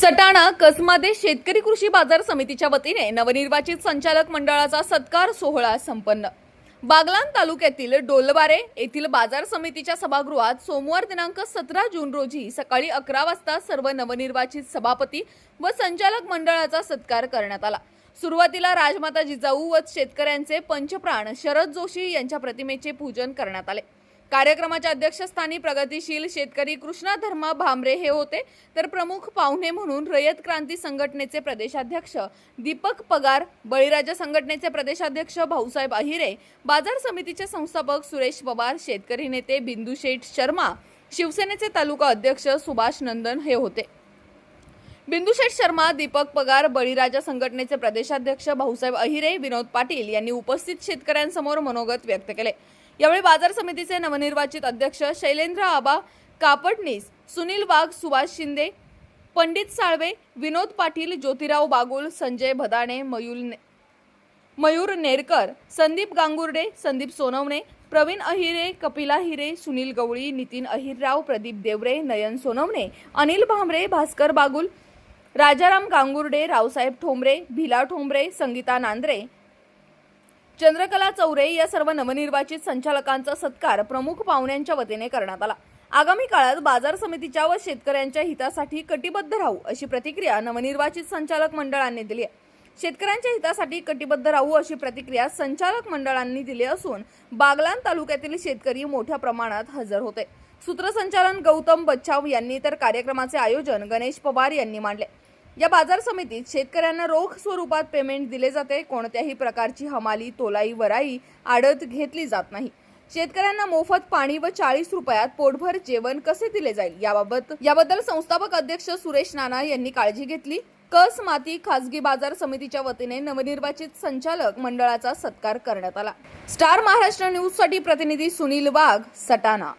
सटाणा कसमादे शेतकरी कृषी बाजार समितीच्या वतीने नवनिर्वाचित संचालक मंडळाचा सत्कार सोहळा संपन्न. बागलान तालुक्यातील डोलबारे येथील बाजार समितीच्या सभागृहात सोमवार दिनांक सतरा जून रोजी सकाळी अकरा वाजता सर्व नवनिर्वाचित सभापती व संचालक मंडळाचा सत्कार करण्यात आला. सुरुवातीला राजमाता जिजाऊ व शेतकऱ्यांचे पंचप्राण शरद जोशी यांच्या प्रतिमेचे पूजन करण्यात आले. कार्यक्रमाच्या अध्यक्षस्थानी प्रगतीशील शेतकरी कृष्णा धर्मा भामरे हे होते. तर प्रमुख पाहुणे म्हणून रयत क्रांती संघटनेचे प्रदेशाध्यक्ष दीपक पगार बळीराजा संघटनेचे प्रदेशाध्यक्ष भाऊसाहेब अहिरे बाजार समितीचे संस्थापक सुरेश पवार शेतकरी नेते बिंदू शेठ शर्मा शिवसेनेचे तालुका अध्यक्ष सुभाष नंदन हे होते. बिंदुशेठ शर्मा दीपक पगार बळीराजा संघटनेचे प्रदेशाध्यक्ष भाऊसाहेब अहिरे विनोद पाटील यांनी उपस्थित शेतकऱ्यांसमोर मनोगत व्यक्त केले. यावेळी बाजार समितीचे नवनिर्वाचित अध्यक्ष शैलेंद्र आबा कापडनीस सुनील वाघ सुभाष शिंदे पंडित साळवे विनोद पाटील ज्योतिराव बागुल संजय भदाणे मयूर ने- मयूर नेरकर संदीप गांगुर्डे संदीप सोनवणे प्रवीण अहिरे कपिला हिरे सुनील गवळी नितीन अहिरराव प्रदीप देवरे नयन सोनवणे अनिल भांबरे भास्कर बागुल राजाराम गांगुर्डे रावसाहेब ठोंबरे भिला ठोंबरे संगीता नांद्रे चंद्रकला चौरे या सर्व नवनिर्वाचित संचालकांचा सत्कार प्रमुख पाहुण्यांच्या वतीने करण्यात आला. आगामी काळात बाजार समितीच्या व शेतकऱ्यांच्या हितासाठी कटिबद्ध राहू अशी प्रतिक्रिया नवनिर्वाचित संचालक मंडळांनी दिली आहे. शेतकऱ्यांच्या हितासाठी कटिबद्ध राहू अशी प्रतिक्रिया संचालक मंडळांनी दिली असून बागलान तालुक्यातील शेतकरी मोठ्या प्रमाणात हजर होते. सूत्रसंचालन गौतम बच्छाव यांनी तर कार्यक्रमाचे आयोजन गणेश पवार यांनी मांडले. या बाजार समितीत शेतकऱ्यांना रोख स्वरूपात पेमेंट दिले जाते. कोणत्याही प्रकारची हमाली तोलाई वराई आडत घेतली जात नाही. शेतकऱ्यांना मोफत पाणी व चाळीस रुपयात पोटभर जेवण कसे दिले जाईल? याबाबत याबद्दल संस्थापक अध्यक्ष सुरेश नाना यांनी काळजी घेतली. कस माती खासगी बाजार समितीच्या वतीने नवनिर्वाचित संचालक मंडळाचा सत्कार करण्यात आला. स्टार महाराष्ट्र न्यूजसाठी प्रतिनिधी सुनील वाघ सटाणा.